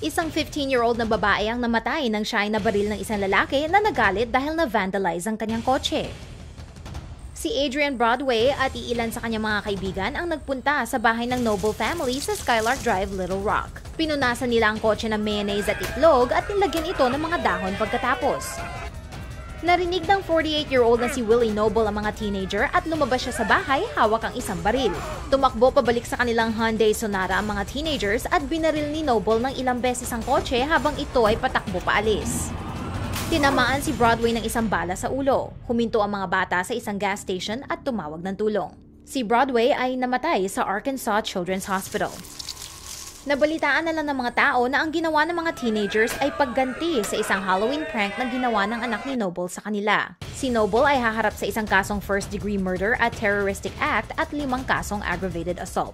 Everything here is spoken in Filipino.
Isang 15-year-old na babae ang namatay nang siya ay nabaril ng isang lalaki na nagalit dahil na-vandalize ang kanyang kotse. Si Adrian Broadway at iilan sa kanyang mga kaibigan ang nagpunta sa bahay ng Noble family sa Skylark Drive, Little Rock. Pinunasan nila ang kotse ng mayonnaise at itlog at nilagyan ito ng mga dahon pagkatapos. Narinig ng 48-year-old na si Willie Noble ang mga teenager at lumabas siya sa bahay hawak ang isang baril. Tumakbo pabalik sa kanilang Hyundai Sonata ang mga teenagers at binaril ni Noble ng ilang beses ang kotse habang ito ay patakbo paalis. Tinamaan si Broadway ng isang bala sa ulo. Huminto ang mga bata sa isang gas station at tumawag ng tulong. Si Broadway ay namatay sa Arkansas Children's Hospital. Nabalitaan na lang ng mga tao na ang ginawa ng mga teenagers ay pagganti sa isang Halloween prank na ginawa ng anak ni Noble sa kanila. Si Noble ay haharap sa isang kasong first-degree murder at terroristic act at limang kasong aggravated assault.